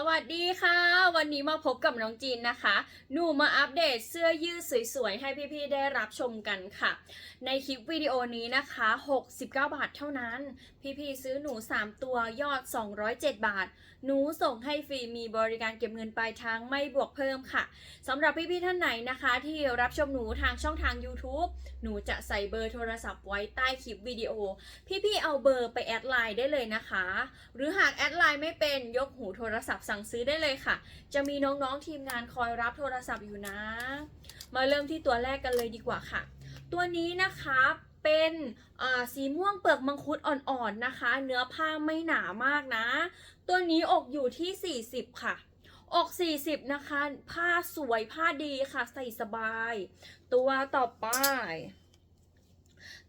สวัสดีค่ะ วันนี้มาพบกับน้องจีนนะคะ หนูมาอัปเดตเสื้อยืดสวยๆ ให้พี่ๆ ได้รับชมกันค่ะ ในคลิปวิดีโอนี้นะคะ 69 บาทเท่านั้น พี่ๆ ซื้อหนู 3 ตัวยอด 207 บาท หนูส่งให้ฟรีมีบริการเก็บเงินปลายทางไม่บวกเพิ่มค่ะสำหรับพี่ๆ ท่านไหนนะคะ ที่รับชมหนูทางช่องทาง YouTube หนูจะใส่เบอร์โทรศัพท์ไว้ใต้คลิปวิดีโอ พี่ๆ เอาเบอร์ไปแอดไลน์ได้เลยนะคะ หรือหากแอดไลน์ไม่เป็นยกหูโทรศัพท์สั่งซื้อได้เลยค่ะ จะมีน้องๆทีมงานคอยรับโทรศัพท์อยู่นะ มาเริ่มที่ตัวแรกกันเลยดีกว่าค่ะ ตัวนี้นะคะเป็นสีม่วงเปลือกมังคุดอ่อนๆนะคะ เนื้อผ้าไม่หนามากนะ ตัวนี้อกอยู่ที่ 40 ค่ะ อก 40 นะคะ ผ้าสวยผ้าดีค่ะ ใส่สบาย ตัวต่อไป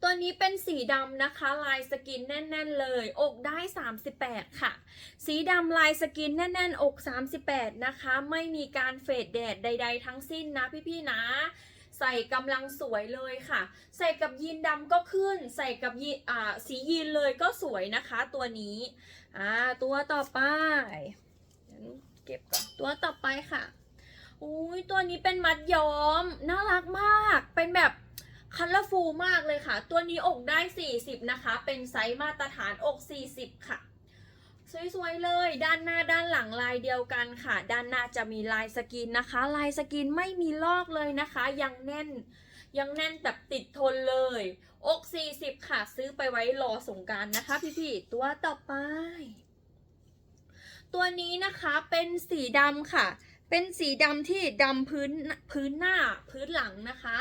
ตัวนี้เป็นสีดำนะคะ ลายสกินแน่น ๆ เลย อกได้ 38 ค่ะ สีดำลายสกินแน่น ๆ อก 38 นะคะ ไม่มีการเฟดแดดใด ๆ ทั้งสิ้นนะพี่ๆนะใส่กำลังสวยเลยค่ะ ใส่กับยีนดำก็ขึ้น ใส่กับยีอ่าสียีนเลยก็สวยนะคะตัวนี้อ่าตัวต่อไปเก็บก่อนตัวต่อไปค่ะอุ้ยตัวนี้เป็นมัดย้อม น่ารักมากเป็นแบบ คัลเลอร์ฟูลมากเลยค่ะ ตัวนี้อกได้ 40 นะคะ เป็นไซส์มาตรฐานอก 40 ค่ะ สวยๆเลย ด้านหน้าด้านหลังลายเดียวกันค่ะ ด้านหน้าจะมีลายสกินนะคะ ลายสกินไม่มีลอกเลยนะคะ ยังแน่น ยังแน่นแบบติดทนเลย อก 40 ค่ะ ซื้อไปไว้รอสงการนะคะ พี่ๆ ตัวต่อไป ตัวนี้นะคะเป็นสีดำค่ะ เป็นสีดำที่ดำพื้นพื้นหน้าพื้นหลังนะคะ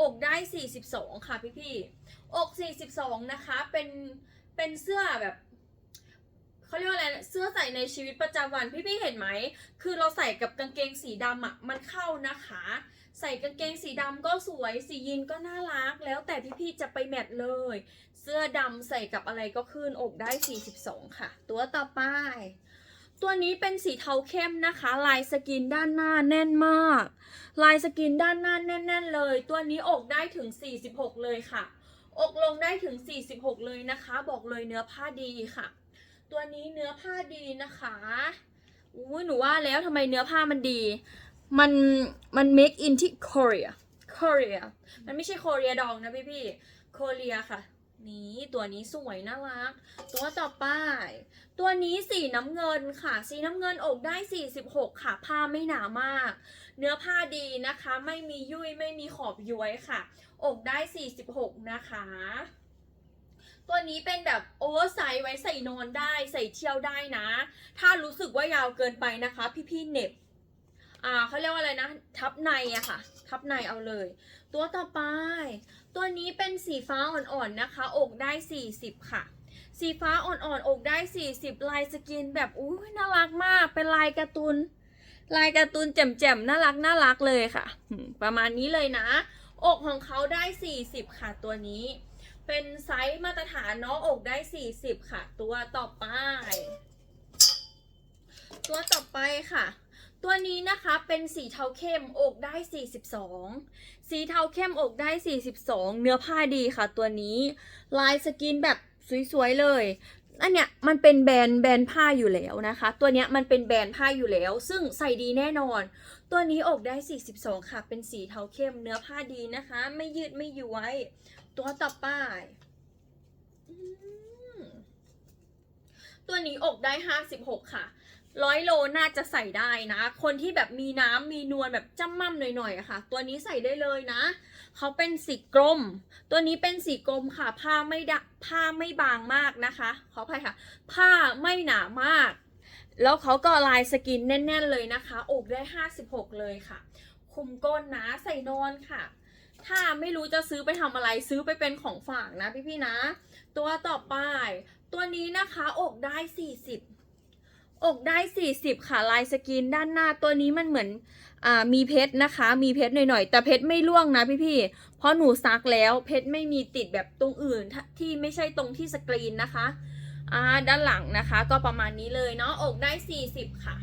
อกได้ 42 ค่ะพี่พี่อก 42 นะคะ เป็น เป็นเสื้อแบบเขาเรียกว่าอะไร เสื้อใส่ในชีวิตประจำวัน พี่พี่ๆเห็นไหม คือเราใส่กับกางเกงสีดำอะ มันเข้านะคะ ใส่กางเกงสีดำก็สวย สียีนก็น่ารัก แล้วแต่พี่พี่ๆจะไปแมทเลย เสื้อดำใส่กับอะไรก็ขึ้น อกได้ 42 ค่ะ ตัวต่อไป ตัวนี้เป็นสีเทาเข้มนะคะ ลายสกินด้านหน้าแน่นมาก ลายสกินด้านหน้าแน่น ๆ เลย ตัวนี้อกได้ถึง 46 เลยค่ะ อกลงได้ถึง 46 เลยนะคะ บอกเลยเนื้อผ้าดีค่ะ ตัวนี้เนื้อผ้าดีนะคะอุ้ยหนูว่าแล้วทำไมเนื้อผ้ามันดี มันมัน make in ที่ Korea Korea มันไม่ใช่ Korea ดองนะพี่พี่ Korea ค่ะ นี้ตัวนี้สวยน่ารัก ตัวต่อไป ตัวนี้สีน้ำเงินค่ะ สีน้ำเงินอกได้ 46 ค่ะ ผ้าไม่หนามาก เนื้อผ้าดีนะคะ ไม่มียุ่ยไม่มีขอบย้วยค่ะ อกได้ 46 นะคะ ตัวนี้เป็นแบบโอเวอร์ไซส์ไว้ใส่นอนได้ใส่เที่ยวได้นะ ถ้ารู้สึกว่ายาวเกินไปนะคะ พี่ๆเน็บอ่าเขาเรียกว่าอะไรนะ ทับในอะค่ะ ทับในเอาเลย ตัวต่อไป ตัวนี้เป็นสีฟ้าอ่อนๆนะคะ อกได้ 40 ค่ะ สีฟ้าอ่อนๆ อกได้ 40 ลายสกินแบบอุ้ยน่ารักมาก เป็นลายการ์ตูน ลายการ์ตูนแจ่มๆ น่ารักน่ารักเลยค่ะ ประมาณนี้เลยนะ อกของเขาได้ 40 ค่ะตัวนี้ เป็นไซส์มาตรฐานเนาะ อกได้ 40 ค่ะ ตัวต่อไป ตัวต่อไปค่ะ ตัวนี้นะคะเป็นสีเทาเข้มอกได้ 42 สีเทาเข้มอกได้ 42 เนื้อผ้าดีค่ะ ตัวนี้ลายสกินแบบสวยๆเลยอันเนี้ยมันเป็นแบรนด์แบรนด์ผ้าอยู่แล้วนะคะ ตัวเนี้ยมันเป็นแบรนด์ผ้าอยู่แล้ว ซึ่งใส่ดีแน่นอน ตัวนี้อกได้ 42 ค่ะ เป็นสีเทาเข้มเนื้อผ้าดีนะคะ ไม่ยืดไม่ย้วยตัวต่อไปตัวนี้อกได้ 56 ค่ะ ร้อยโลน่าจะใส่ได้นะ คนที่แบบมีน้ำมีนวลแบบจ้ำม่ำหน่อยๆอะค่ะ ตัวนี้ใส่ได้เลยนะ เขาเป็นสีกลม ตัวนี้เป็นสีกลมค่ะ ผ้าไม่ดผ้าไม่บางมากนะคะ ขออภัยค่ะ ผ้าไม่หนามาก แล้วเขาก็ลายสกินแน่น ๆเลยนะคะ อกได้ 56 เลยค่ะ คุมก้นนะใส่นอนค่ะ ถ้าไม่รู้จะซื้อไปทำอะไรซื้อไปเป็นของฝากนะพี่ๆนะ ตัวต่อไป ตัวนี้นะคะอกได้ 40 อกได้ 40 ค่ะลายสกินด้านหน้าตัวนี้มันเหมือนอ่ามีเพชรนะคะ มีเพชรหน่อยๆแต่เพชรไม่ร่วงนะพี่ๆเพราะหนูซักแล้วเพชรไม่มีติดแบบตรงอื่นทที่ไม่ใช่ตรงที่สกรีนนะคะอ่าด้านหลังนะคะก็ประมาณนี้เลยเนาะอกได้ 40 ค่ะ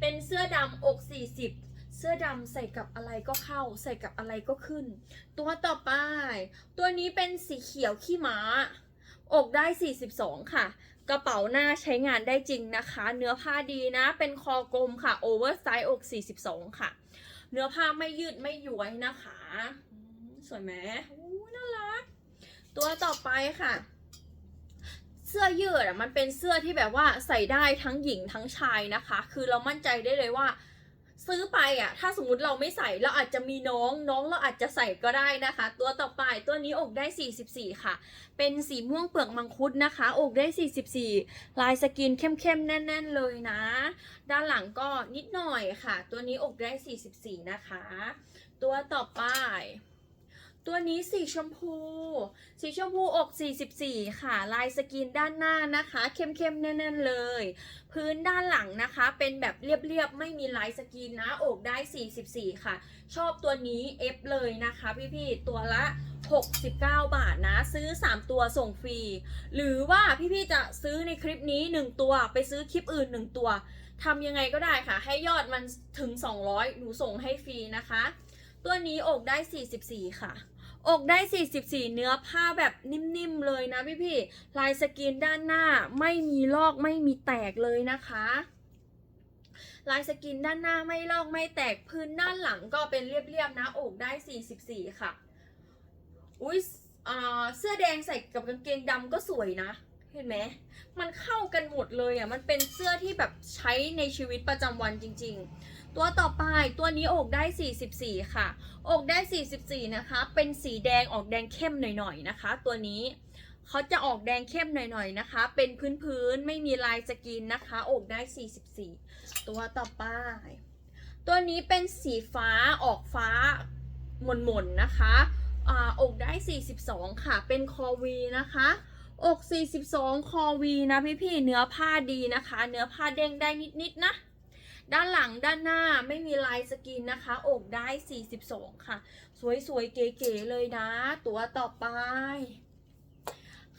เป็นเสื้อดำอก 40เสื้อดำใส่กับอะไรก็เข้า ใส่กับอะไรก็ขึ้น ตัวต่อไป ตัวนี้เป็นสีเขียวขี้ม้า อกได้ 42 ค่ะ กระเป๋าหน้าใช้งานได้จริงนะคะ เนื้อผ้าดีนะ เป็นคอกลมค่ะ โอเวอร์ไซส์อก 42 ค่ะ เนื้อผ้าไม่ยืดไม่ย้วยนะคะ สวยไหมอู้น่ารัก ตัวต่อไปค่ะ เสื้อยืดอะมันเป็นเสื้อที่แบบว่าใส่ได้ทั้งหญิงทั้งชายนะคะ คือเรามั่นใจได้เลยว่า ซื้อไปอะ ถ้าสมมติเราไม่ใส่เราอาจจะมีน้องน้องเราอาจจะใส่ก็ได้นะคะ ตัวต่อไปตัวนี้อกได้ 44 ค่ะ เป็นสีม่วงเปลือกมังคุดนะคะ อกได้ 44 ลายสกินเข้มๆแน่น ๆเลยนะ ด้านหลังก็นิดหน่อยค่ะ ตัวนี้อกได้ 44 นะคะ ตัวต่อไป ตัวนี้สีชมพู สีชมพูอก 44 ค่ะ ลายสกินด้านหน้านะคะ เข้มๆแน่นๆเลย พื้นด้านหลังนะคะ เป็นแบบเรียบๆ ไม่มีลายสกรีนนะ อกได้ 44 ค่ะ ชอบตัวนี้ F เลยนะคะพี่ๆ ตัวละ 69 บาทนะ ซื้อ 3 ตัวส่งฟรี หรือว่าพี่ๆ จะซื้อในคลิปนี้ 1 ตัว ไปซื้อคลิปอื่น 1 ตัวทำยังไงก็ได้ค่ะ ให้ยอดมันถึง 200 หนูส่งให้ฟรีนะคะ ตัวนี้อกได้ 44 ค่ะ อกได้ 44 เนื้อผ้าแบบนิ่มๆเลยนะพี่ๆลายสกรีนด้านหน้าไม่มีลอกไม่มีแตกเลยนะคะลายสกรีนด้านหน้าไม่ลอกไม่แตกพื้นด้านหลังก็เป็นเรียบๆนะอกได้ 44 ค่ะ อุ้ยเสื้อแดงใส่กับกางเกงดำก็สวยนะ เห็นไหมมันเข้ากันหมดเลยอะ มันเป็นเสื้อที่แบบใช้ในชีวิตประจำวันจริง ๆ ตัวต่อไปตัวนี้อกได้ 44 ค่ะ อกได้ 44 นะคะ เป็นสีแดงออกแดงเข้มหน่อยๆนะคะ ตัวนี้เขาจะออกแดงเข้มหน่อยๆนะคะ เป็นพื้นๆ ไม่มีลายสกรีนนะคะ อกได้ 44 ตัวต่อไป ตัวนี้เป็นสีฟ้าออกฟ้าหม่นๆนะคะ อ่า อกได้ 42 ค่ะ เป็นคอวีนะคะ อก 42 คอวีนะพี่ๆเนื้อผ้าดีนะคะ เนื้อผ้าเด้งได้นิดๆนะ ด้านหลังด้านหน้าไม่มีลายสกรีนนะคะ อกได้ 42 ค่ะ สวยๆ เก๋ๆเลยนะ ตัวต่อไป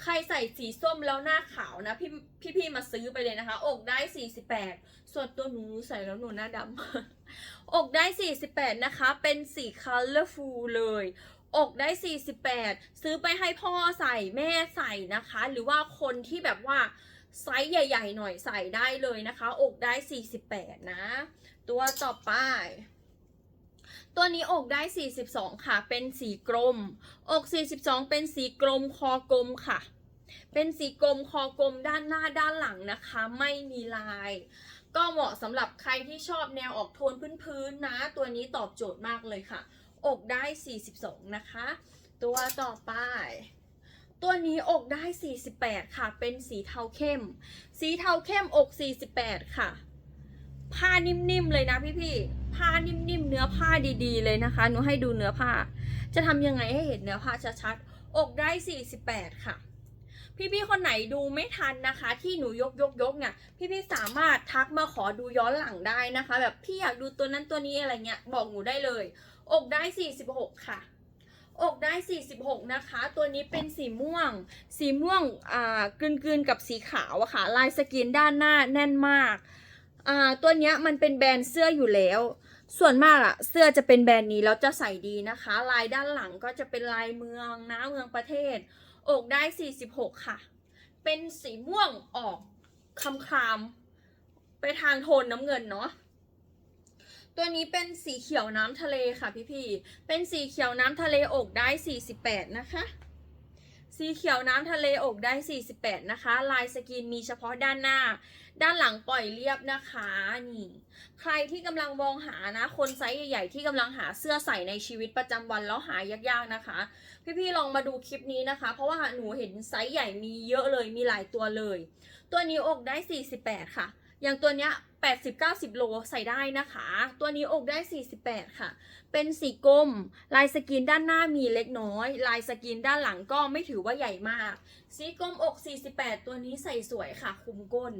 ใครใส่สีส้มแล้วหน้าขาวนะ พี่พี่ๆมาซื้อไปเลยนะคะ อกได้ 48 ส่วนตัวหนูใส่แล้วหนูหน้าดำอกได้ 48 นะคะ เป็นสี colorful เลย อกได้ 48 ซื้อไปให้พ่อใส่แม่ใส่นะคะ หรือว่าคนที่แบบว่าไซส์ใหญ่ ๆ หน่อยใส่ได้เลยนะคะ อกได้ 48 นะ ตัวต่อไป ตัวนี้อกได้ 42 ค่ะ เป็นสีกลม อก 42 เป็นสีกลมคอกลมค่ะ เป็นสีกลมคอกลมด้านหน้าด้านหลังนะคะ ไม่มีลาย ก็เหมาะสำหรับใครที่ชอบแนวออกโทนพื้นๆนะตัวนี้ตอบโจทย์มากเลยค่ะ อกได้ 42 นะคะ ตัวต่อไป ตัวนี้อกได้ 48 ค่ะ เป็นสีเทาเข้ม สีเทาเข้มอก 48 ค่ะ ผ้านิ่มๆเลยนะพี่ๆผ้านิ่มๆเนื้อผ้าดีๆ เลยนะคะ หนูให้ดูเนื้อผ้า จะทำยังไงให้เห็นเนื้อผ้าชัดๆ อกได้ 48 ค่ะพี่ๆคนไหนดูไม่ทันนะคะ ที่หนูยกยกยกเนี่ยพี่ๆสามารถทักมาขอดูย้อนหลังได้นะคะ แบบพี่อยากดูตัวนั้นตัวนี้อะไรเงี้ยบอกหนูได้เลย อกได้ 46 ค่ะ อกได้ 46 นะคะ ตัวนี้เป็นสีม่วง สีม่วงอ่ากลืนๆกับสีขาวอะค่ะ ลายสกรีนด้านหน้าแน่นมากอ่าตัวเนี้ยมันเป็นแบรนด์เสื้ออยู่แล้ว ส่วนมากอะเสื้อจะเป็นแบรนด์นี้แล้วจะใส่ดีนะคะ ลายด้านหลังก็จะเป็นลายเมืองนะเมืองประเทศ อกได้ 46 ค่ะ เป็นสีม่วงออกคำคามๆไปทางโทนน้ำเงินเนาะ ตัวนี้เป็นสีเขียวน้ำทะเลค่ะพี่ๆเป็นสีเขียวน้ำทะเลอกได้ 48 นะคะ สีเขียวน้ำทะเลอกได้ 48 นะคะ ลายสกรีนมีเฉพาะด้านหน้า ด้านหลังปล่อยเรียบนะคะ นี่ ใครที่กำลังมองหานะ คนไซส์ใหญ่ๆ ที่กำลังหาเสื้อใส่ในชีวิตประจำวันแล้วหายากๆนะคะ พี่ๆ ลองมาดูคลิปนี้นะคะ เพราะว่าหนูเห็นไซส์ใหญ่มีเยอะเลย มีหลายตัวเลย ตัวนี้อกได้ 48 ค่ะ อย่างตัวเนี้ย 80-90 โลใส่ได้นะคะ ตัวนี้อกได้ 48 ค่ะ เป็นสีกลม ลายสกินด้านหน้ามีเล็กน้อย ลายสกินด้านหลังก็ไม่ถือว่าใหญ่มาก สีกลมอก 48 ตัวนี้ใส่สวยค่ะ คุมก้น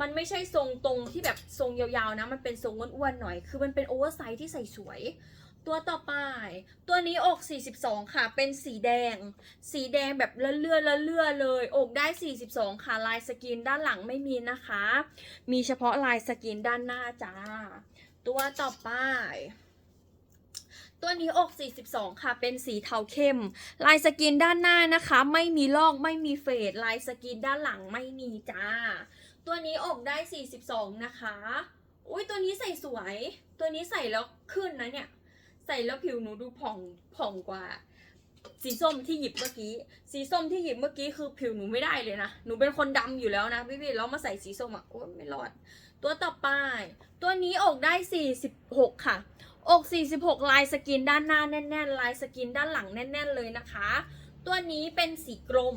มันไม่ใช่ทรงตรงที่แบบทรงยาวๆนะ มันเป็นทรงอ้วนๆหน่อย คือมันเป็นโอเวอร์ไซส์ที่ใส่สวย ตัวต่อไป ตัวนี้อก 42 ค่ะ เป็นสีแดง สีแดงแบบเลื่อนเลื่อนๆเลย อกได้ 42 ค่ะ ลายสกรีนด้านหลังไม่มีนะคะ มีเฉพาะลายสกรีนด้านหน้าจ้า ตัวต่อไป ตัวนี้อก 42 ค่ะ เป็นสีเทาเข้ม ลายสกรีนด้านหน้านะคะ ไม่มีลอกไม่มีเฟด ลายสกรีนด้านหลังไม่มีจ้า ตัวนี้อกได้ 42 นะคะ อุ้ยตัวนี้ใส่สวย ตัวนี้ใส่แล้วขึ้นนะเนี่ย ส่แล้วผิวหนูดูผ่องผ่องกว่า สีส้มที่หยิบเมื่อกี้ สีส้มที่หยิบเมื่อกี้คือผิวหนูไม่ได้เลยนะ หนูเป็นคนดำอยู่แล้วนะพี่พี่ๆแล้วมาใส่สีส้มอะโอ้ไม่รอด ตัวต่อไป ตัวนี้อกได้ 46 ค่ะ อก 46 ลายสกินด้านหน้าแน่นๆ ลายสกินด้านหลังแน่น ๆ เลยนะคะ ตัวนี้เป็นสีกรม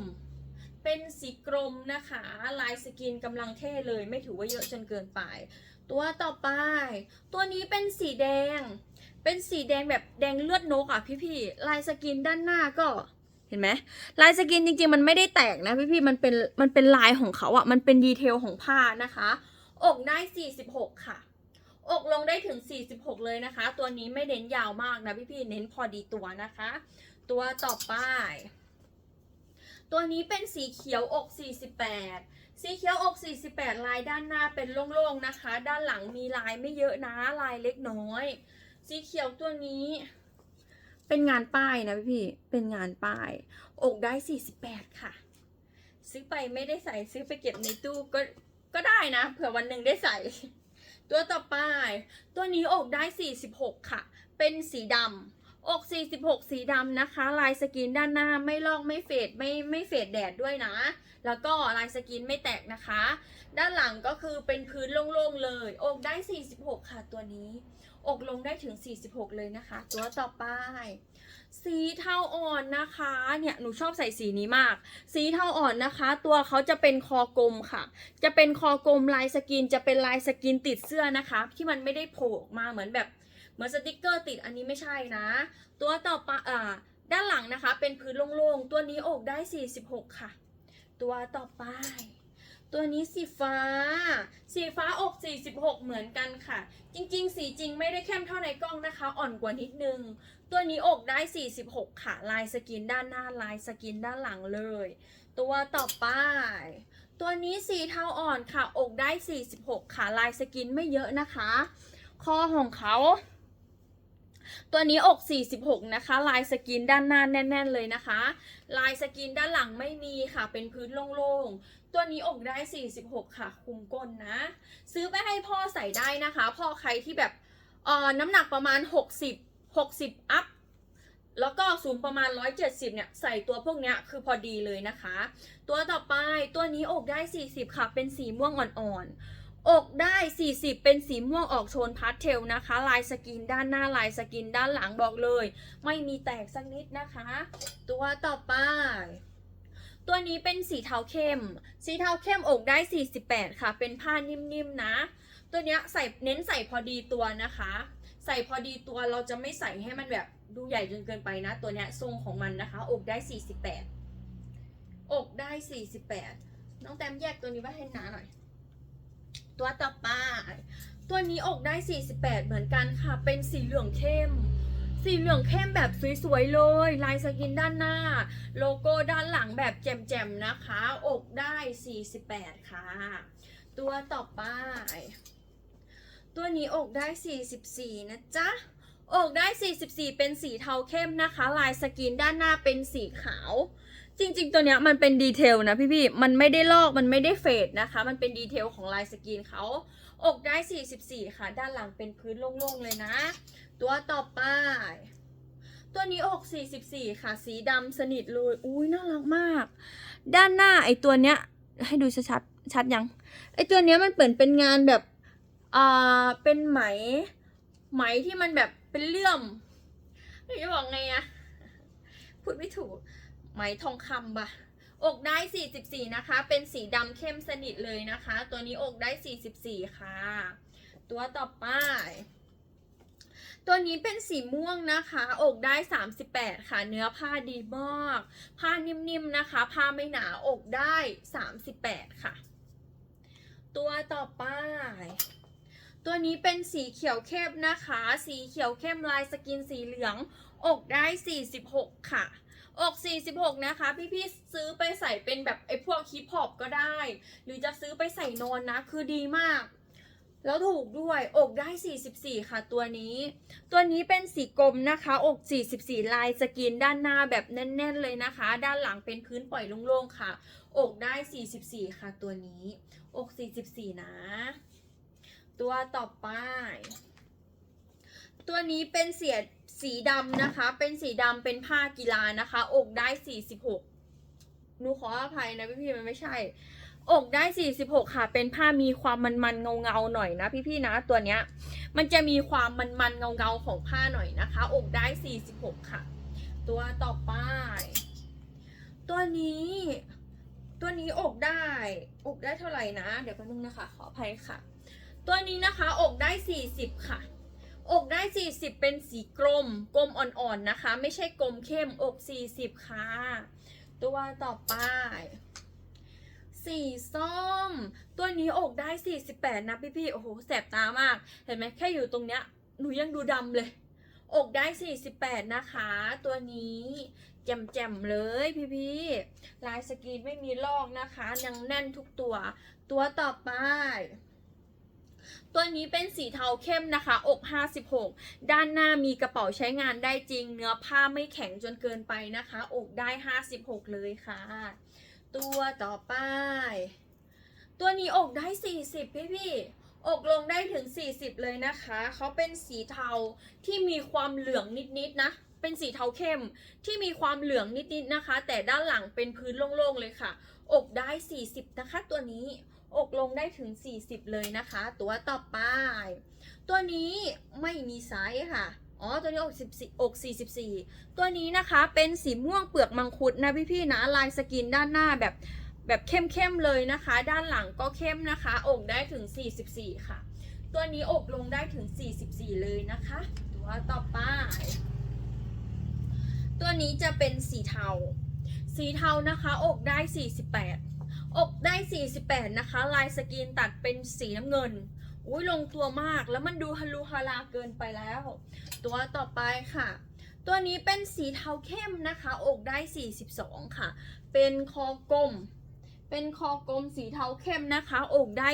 เป็นสีกรมนะคะ ลายสกินกำลังเท่เลย ไม่ถือว่าเยอะจนเกินไป ตัวต่อไป ตัวนี้เป็นสีแดง เป็นสีแดงแบบแดงเลือดนกอะพี่ๆลายสกินด้านหน้าก็เห็นไหมลายสกินจริงๆ มันไม่ได้แตกนะพี่ๆมันเป็นมันเป็นลายของเขาอะมันเป็นดีเทลของผ้านะคะ อกได้ 46 ค่ะ อกลงได้ถึง 46 เลยนะคะ ตัวนี้ไม่เน้นยาวมากนะพี่ๆเน้นพอดีตัวนะคะ ตัวต่อไปตัวนี้เป็นสีเขียวอก 48 สีเขียวอก 48 ลายด้านหน้าเป็นโล่งๆนะคะ ด้านหลังมีลายไม่เยอะนะลายเล็กน้อย สีเขียวตัวนี้ เป็นงานป้ายนะพี่ๆเป็นงานป้าย อกได้48ค่ะ ซื้อไปไม่ได้ใส่ซื้อไปเก็บในตู้ก็ก็ได้นะ เผื่อวันหนึ่งได้ใส่ ตัวต่อไป ตัวนี้อกได้46ค่ะ เป็นสีดำอก 46 สีดำนะคะ ลายสกรีนด้านหน้าไม่ลอกไม่เฟดไม่ไม่เฟดแดดด้วยนะ แล้วก็ลายสกรีนไม่แตกนะคะ ด้านหลังก็คือเป็นพื้นโล่งๆเลย อกได้ 46 ค่ะตัวนี้ อกลงได้ถึง 46 เลยนะคะ ตัวต่อไป สีเทาอ่อนนะคะ เนี่ยหนูชอบใส่สีนี้มาก สีเทาอ่อนนะคะ ตัวเขาจะเป็นคอกลมค่ะ จะเป็นคอกลมลายสกรีนจะเป็นลายสกรีนติดเสื้อนะคะ ที่มันไม่ได้โผล่ออกมาเหมือนแบบเหมือนสติกเกอร์ติดอันนี้ไม่ใช่นะ ตัวต่อไปอ่าด้านหลังนะคะ เป็นพื้นโล่งๆ ตัวนี้อกได้ 46 ค่ะ ตัวต่อไป ตัวนี้สีฟ้า สีฟ้าอก 46 เหมือนกันค่ะ จริงๆ สีจริงไม่ได้เข้มเท่าในกล้องนะคะ อ่อนกว่านิดนึง ตัวนี้อกได้ 46 ค่ะ ลายสกินด้านหน้า ลายสกินด้านหลังเลย ตัวต่อไป ตัวนี้สีเทาอ่อนค่ะ อกได้ 46 ค่ะ ลายสกินไม่เยอะนะคะ คอของเขาตัวนี้อก 46 นะคะ ลายสกินด้านหน้าแน่น ๆ เลยนะคะ ลายสกินด้านหลังไม่มีค่ะ เป็นพื้นโล่งๆ ตัวนี้อกได้ 46 ค่ะ คุมก้นนะ ซื้อไปให้พ่อใส่ได้นะคะ พ่อใครที่แบบเอ่อน้ำหนักประมาณ 60 60 อัพ แล้วก็สูงประมาณ 170 เนี่ย ใส่ตัวพวกเนี้ยคือพอดีเลยนะคะ ตัวต่อไปตัวนี้อกได้ 40 ค่ะ เป็นสีม่วงอ่อนๆ อกได้ 40 เป็นสีม่วงออกโทนพาสเทลนะคะ ลายสกินด้านหน้าลายสกินด้านหลังบอกเลย ไม่มีแตกสักนิดนะคะ ตัวต่อไป ตัวนี้เป็นสีเทาเข้ม สีเทาเข้มอกได้ 48 ค่ะ เป็นผ้านิ่มๆนะ ตัวเนี้ยใส่เน้นใส่พอดีตัวนะคะ ใส่พอดีตัวเราจะไม่ใส่ให้มันแบบดูใหญ่จนเกินไปนะ ตัวเนี้ยทรงของมันนะคะ อกได้ 48 อกได้ 48 น้องแต้มแยกตัวนี้ไว้ให้หนาหน่อย ตัวต่อไปตัวนี้อกได้ 48 เหมือนกันค่ะ เป็นสีเหลืองเข้ม สีเหลืองเข้มแบบสวยๆเลย ลายสกินด้านหน้า โลโก้ด้านหลังแบบแจ่มๆนะคะ อกได้ 48 ค่ะ ตัวต่อไป ตัวนี้อกได้ 44 นะจ๊ะ อกได้ 44 เป็นสีเทาเข้มนะคะ ลายสกินด้านหน้าเป็นสีขาว จริง ๆ ตัวเนี้ยมันเป็นดีเทลนะพี่ๆ มันไม่ได้ลอก มันไม่ได้เฟดนะคะ มันเป็นดีเทลของลายสกินเขา อกได้ 44 ค่ะ ด้านหลังเป็นพื้นโล่งๆเลยนะ ตัวต่อไป ตัวนี้อก44 ค่ะ สีดำสนิทเลย อุ้ยน่ารักมาก ด้านหน้าไอตัวเนี้ย ให้ดูชัดๆชัดยัง ไอตัวเนี้ยมันเปิดเป็นงานแบบ อ่า เป็นไหม ไหมที่มันแบบเป็นเลื่อมไม่จะบอกไงอะพูดไม่ถูก ไหมทองคำปะอกได้ 44 นะคะ เป็นสีดำเข้มสนิทเลยนะคะ ตัวนี้อกได้ 44 ค่ะ ตัวต่อไป ตัวนี้เป็นสีม่วงนะคะ อกได้ 38 ค่ะ เนื้อผ้าดีมาก ผ้านิ่มๆนะคะ ผ้าไม่หนาอกได้ 38 ค่ะ ตัวต่อไปตัวนี้เป็นสีเขียวเข้มนะคะ สีเขียวเข้มลายสกินสีเหลือง อกได้ 46 ค่ะ อก 46 นะคะ พี่ๆซื้อไปใส่เป็นแบบไอ้พวกฮิปฮอปก็ได้ หรือจะซื้อไปใส่นอนนะ คือดีมาก แล้วถูกด้วย อกได้ 44 ค่ะตัวนี้ ตัวนี้เป็นสีกลมนะคะ อก 44 ลายสกรีนด้านหน้าแบบแน่น ๆ เลยนะคะ ด้านหลังเป็นพื้นปล่อยโล่งๆค่ะ อกได้ 44 ค่ะตัวนี้ อก 44 นะ ตัวต่อไป ตัวนี้เป็นเสียสีดำนะคะ เป็นสีดำเป็นผ้ากีฬานะคะ อกได้ 46 หนูขออภัยนะพี่ๆมันไม่ใช่ อกได้ 46 ค่ะ เป็นผ้ามีความมันๆเงาๆหน่อยนะพี่ๆนะตัวเนี้ย มันจะมีความมันๆเงาๆของผ้าหน่อยนะคะ อกได้ 46 ค่ะ ตัวต่อไป ตัวนี้ ตัวนี้อกได้ อกได้เท่าไหร่นะ เดี๋ยวแป๊บนึงนะคะ ขออภัยค่ะ ตัวนี้นะคะอกได้ 40 ค่ะ อกได้ 40 เป็นสีกลม กลมอ่อนๆนะคะ ไม่ใช่กลมเข้ม อก 40 ค่ะ ตัวต่อไป สีส้ม ตัวนี้อกได้ 48 นะพี่ๆโอ้โหแสบตามาก เห็นไหมแค่อยู่ตรงเนี้ยหนูยังดูดำเลย อกได้ 48 นะคะ ตัวนี้แจ่มๆเลยพี่ๆลายสกรีนไม่มีลอกนะคะยังแน่นทุกตัว ตัวต่อไปตัวนี้เป็นสีเทาเข้มนะคะ อก 56 ด้านหน้ามีกระเป๋าใช้งานได้จริง เนื้อผ้าไม่แข็งจนเกินไปนะคะ อกได้ 56 เลยค่ะ ตัวต่อไป ตัวนี้อกได้ 40 พี่พี่อกลงได้ถึง 40 เลยนะคะ เขาเป็นสีเทาที่มีความเหลืองนิดๆนะเป็นสีเทาเข้มที่มีความเหลืองนิดๆนะคะ แต่ด้านหลังเป็นพื้นโล่งๆเลยค่ะ อกได้ 40 นะคะ ตัวนี้อกลงได้ถึง 40 เลยนะคะ ตัวต่อไป ตัวนี้ไม่มีไซส์ค่ะ อ๋อ ตัวนี้อก14อก44ตัวนี้นะคะเป็นสีม่วงเปลือกมังคุดนะพี่ๆนะลายสกินด้านหน้าแบบแบบเข้มๆเลยนะคะ ด้านหลังก็เข้มนะคะ อกได้ถึง 44 ค่ะ ตัวนี้อกลงได้ถึง 44 เลยนะคะ ตัวต่อไป ตัวนี้จะเป็นสีเทา สีเทานะคะ อกได้ 48 อกได้ 48 นะคะ ลายสกรีนตัดเป็นสีน้ำเงิน อุ้ยลงตัวมากแล้วมันดูฮารูฮาราเกินไปแล้ว ตัวต่อไปค่ะ ตัวนี้เป็นสีเทาเข้มนะคะ อกได้ 42 ค่ะ เป็นคอกลม เป็นคอกลมสีเทาเข้มนะคะ อกได้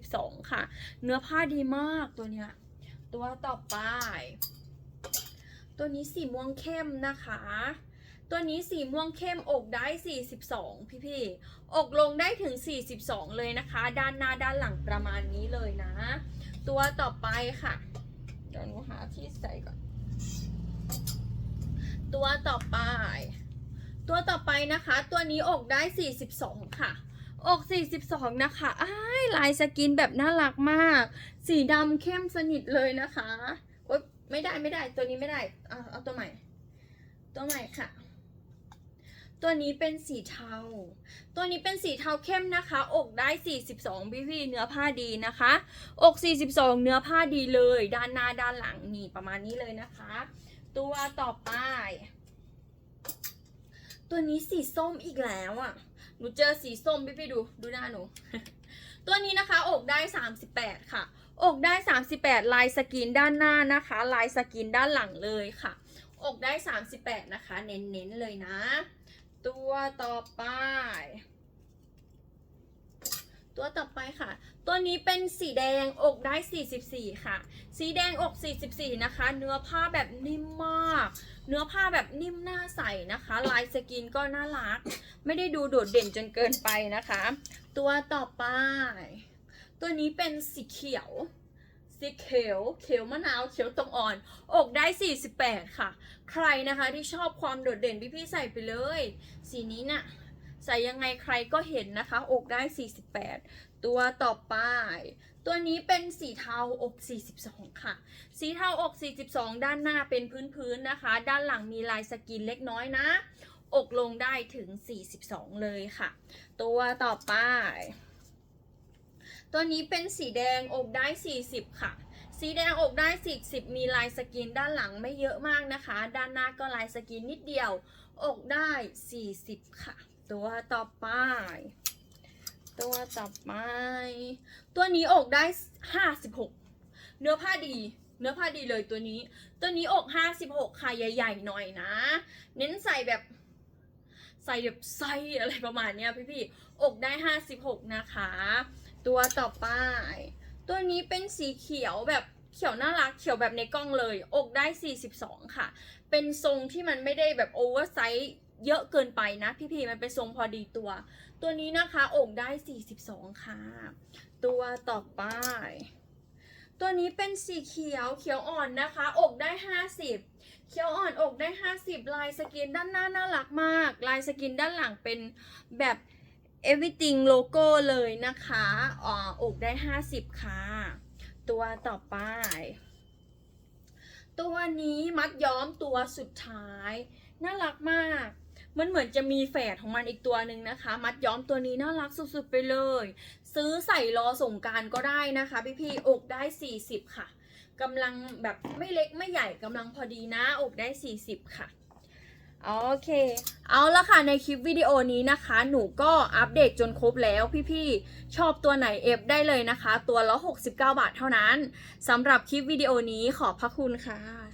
42 ค่ะ เนื้อผ้าดีมากตัวเนี้ย ตัวต่อไป ตัวนี้สีม่วงเข้มนะคะ ตัวนี้สีม่วงเข้มอกได้ 42 พี่พี่อกลงได้ถึง 42 เลยนะคะ ด้านหน้าด้านหลังประมาณนี้เลยนะ ตัวต่อไปค่ะ เดี๋ยวหนูหาที่ใส่ก่อน ตัวต่อไป ตัวต่อไปนะคะ ตัวนี้อกได้ 42 ค่ะอก42 นะคะอ้ายลายสกินแบบน่ารักมาก สีดำเข้มสนิทเลยนะคะโอ๊ยไม่ได้ไม่ได้ ตัวนี้ไม่ได้ เอาเอาตัวใหม่ ตัวใหม่ค่ะ ตัวนี้เป็นสีเทา ตัวนี้เป็นสีเทาเข้มนะคะ อกได้ 42พี่พี่เนื้อผ้าดีนะคะ อก 42 เนื้อผ้าดีเลย ด้านหน้าด้านหลังนี่ประมาณนี้เลยนะคะ ตัวต่อไป ตัวนี้สีส้มอีกแล้วอะ หนูเจอสีส้มพี่พี่ดู ดูหน้าหนู ตัวนี้นะคะ อกได้ 38 ค่ะ อกได้ 38 ลายสกรีนด้านหน้านะคะ ลายสกรีนด้านหลังเลยค่ะ อกได้ 38 นะคะ เน้นๆเลยนะ ตัวต่อไป ตัวต่อไปค่ะ ตัวนี้เป็นสีแดงอกได้ 44 ค่ะ สีแดงอก 44 นะคะ เนื้อผ้าแบบนิ่มมาก เนื้อผ้าแบบนิ่มหน้าใสนะคะ ลายสกินก็น่ารัก ไม่ได้ดูโดดเด่นจนเกินไปนะคะ ตัวต่อไป ตัวนี้เป็นสีเขียว สีเขียวเขียวมะนาวเขียวตรงอ่อน อกได้ 48 ค่ะ ใครนะคะที่ชอบความโดดเด่นพี่ๆใส่ไปเลย สีนี้น่ะใส่ยังไงใครก็เห็นนะคะ อกได้ 48 ตัวต่อไป ตัวนี้เป็นสีเทาอก 42 ค่ะ สีเทาอก 42 ด้านหน้าเป็นพื้นๆนะคะ ด้านหลังมีลายสกินเล็กน้อยนะ อกลงได้ถึง 42 เลยค่ะ ตัวต่อไป ตัวนี้เป็นสีแดงอกได้ 40 ค่ะ สีแดงอกได้ 40 มีลายสกินด้านหลังไม่เยอะมากนะคะ ด้านหน้าก็ลายสกินนิดเดียว อกได้ 40 ค่ะ ตัวต่อไปตัวต่อไป ตัวนี้อกได้56เนื้อผ้าดี เนื้อผ้าดีเลยตัวนี้ ตัวนี้อก56ค่ะใหญ่ ๆ หน่อยนะ เน้นใส่แบบ ใส่แบบไส้อะไรประมาณเนี้ยพี่ๆ อกได้56นะคะ ตัวต่อไป ตัวนี้เป็นสีเขียวแบบเขียวน่ารักเขียวแบบในกล้องเลย อกได้ 42 ค่ะ เป็นทรงที่มันไม่ได้แบบโอเวอร์ไซส์เยอะเกินไปนะ พี่ๆมันเป็นทรงพอดีตัว ตัวนี้นะคะอกได้ 42 ค่ะ ตัวต่อไป ตัวนี้เป็นสีเขียวเขียวอ่อนนะคะ อกได้ 50 เขียวอ่อนอกได้ 50 ลายสกินด้านหน้าน่ารักมาก ลายสกินด้านหลังเป็นแบบ everything logo เลยนะคะอ่าอกได้ 50 ค่ะ ตัวต่อไป ตัวนี้มัดย้อมตัวสุดท้าย น่ารักมาก มันเหมือนจะมีแฝดของมันอีกตัวหนึ่งนะคะ มัดย้อมตัวนี้น่ารักสุดๆไปเลย ซื้อใส่รอส่งกรารก็ได้นะคะพี่ๆอกได้ 40 ค่ะกำลังแบบไม่เล็กไม่ใหญ่กำลังพอดีนะอกได้ 40 ค่ะ โอเค เอาละค่ะในคลิปวิดีโอนี้นะคะ หนูก็อัปเดตจนครบแล้วพี่ๆ ชอบตัวไหนเอฟได้เลยนะคะ ตัวละ 69 บาทเท่านั้นสำหรับคลิปวิดีโอนี้ขอบพระคุณค่ะ